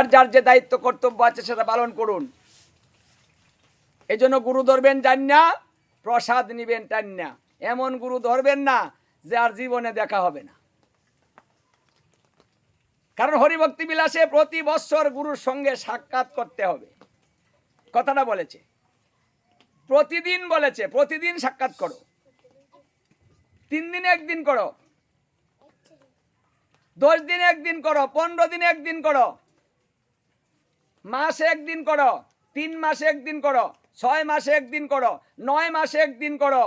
যার যার যে দায়িত্ব কর্তব্য আছে সেটা পালন করুন। এই জন্য গুরু ধরবেন জান না প্রসাদ নিবেন টান না এমন গুরু ধরবেন না যে আর জীবনে দেখা হবে না। কারণ হরিভক্তি বিলাসে প্রতি বৎসর গুরুর সঙ্গে সাক্ষাৎ করতে হবে। কথাটা বলেছে। প্রতিদিন বলেছে, প্রতিদিন সাক্ষাৎ করো। তিন দিনে একদিন করো। দশ দিনে একদিন করো, পনেরো দিনে একদিন করো। মাসে একদিন করো, তিন মাসে একদিন করো, ছয় মাসে একদিন করো, নয় মাসে একদিন করো।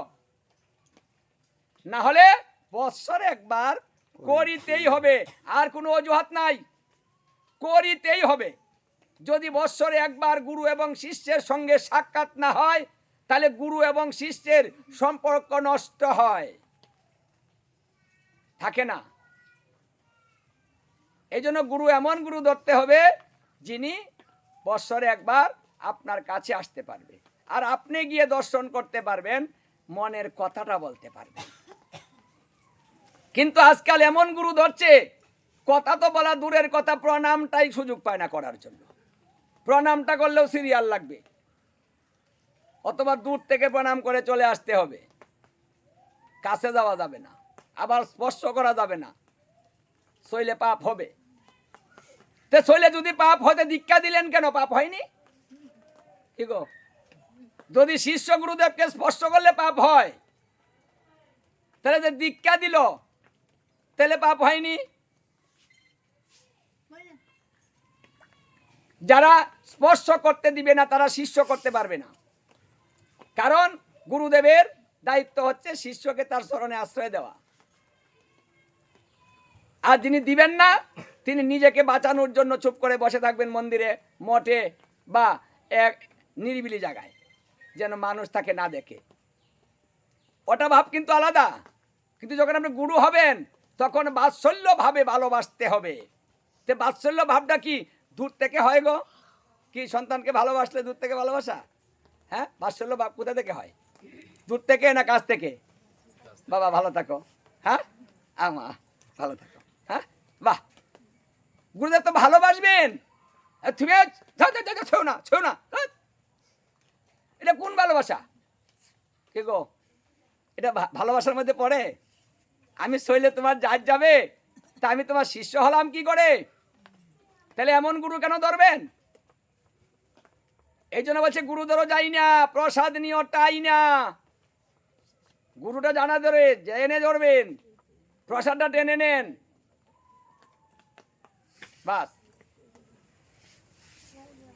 না হলে বৎসরে একবার করিতেই হবে, আর কোনো অজুহাত নাই। করিতেই হবে। যদি বৎসরে একবার গুরু এবং শিষ্যের সঙ্গে সাক্ষাৎ না হয়, তাহলে গুরু এবং শিষ্যের সম্পর্ক নষ্ট হয়। থাকে না। এই জন্য গুরু এমন গুরু ধরতে হবে, যিনি বৎসরে একবার আপনার কাছে আসতে পারবে। আর আপনি গিয়ে দর্শন করতে পারবেন, মনের কথাটা বলতে পারবেন। কিন্তু আজকাল এমন গুরু ধরছে, কথা তো বলা দূরের কথা, প্রণামটাই সুযোগ পায় না করার জন্য। প্রণামটা করলেও সিরিয়াল লাগবে। অথবা দূর থেকে প্রণাম করে চলে আসতে হবে। কাছে যাওয়া যাবে না। আবার স্পর্শ করা যাবে না। শৈলে পাপ হবে। তে শৈলে যদি পাপ হতে দীক্ষা দিলেন কেন? পাপ হয়নি? কি গো? যদি শিষ্য গুরুদেবকে স্পর্শ করলে পাপ হয়, তাহলে যে দীক্ষা দিল, তাহলে পাপ হয়নি? যারা স্পর্শ করতে দিবে না, তারা শিষ্য করতে পারবে না। কারণ গুরুদেবের দায়িত্ব হচ্ছে শিষ্যকে তার স্মরণে আশ্রয় দেওয়া। আর যিনি দিবেন না তিনি নিজেকে বাঁচানোর জন্য চুপ করে বসে থাকবেন মন্দিরে, মঠে বা এক নিরিবিলি জায়গায়, যেন মানুষ তাকে না দেখে। ওটা ভাব কিন্তু আলাদা। কিন্তু যখন আপনি গুরু হবেন, তখন বাৎসল্য ভাবে ভালোবাসতে হবে। তে বাৎসল্য ভাবটা কি? দূর থেকে হয় গো। কি সন্তানকে ভালোবাসলে দূর থেকে ভালোবাসা? হ্যাঁ? বাৎসল্য ভাব কোথা থেকে হয়? দূর থেকে না কাছ থেকে? বাবা, ভালো থাকো। হ্যাঁ? আমা, ভালো থাকো। গুরুদেব তো ভালোবাসবেন। তুমি যাও যাও যাও, যাও, ছৌ না ছৌ না। এটা কোন ভালোবাসা? কে গো? এটা ভালোবাসার মধ্যে পড়ে? আমি সইলে তোমার যার যাবে তা আমি তোমার শিষ্য হলাম কি করে? তাহলে এমন গুরু কেন ধরবেন? এই জন্য বলছে গুরু ধরো যাই না প্রসাদ নিও টাই না। গুরুটা জানা ধরে জেনে ধরবেন। প্রসাদটা টেনে নেন।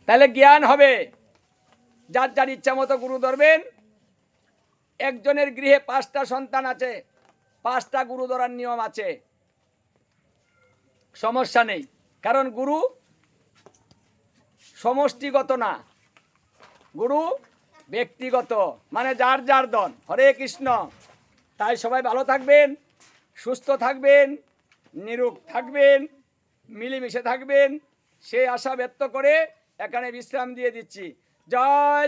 তাহলে জ্ঞান হবে। যার যার ইচ্ছা মতো গুরু ধরবেন, একজনের গৃহে পাঁচটা সন্তান আছে, পাঁচটা গুরু ধরার নিয়ম আছে। সমস্যা নেই, কারণ গুরু সমষ্টিগত না। গুরু ব্যক্তিগত মানে যার যার দন হরে কৃষ্ণ। তাই সবাই ভালো থাকবেন, সুস্থ থাকবেন নিরূপ থাকবেন। মিলেমিশে থাকবেন সেই আশা ব্যক্ত করে এখানে বিশ্রাম দিয়ে দিচ্ছি। জয় জয়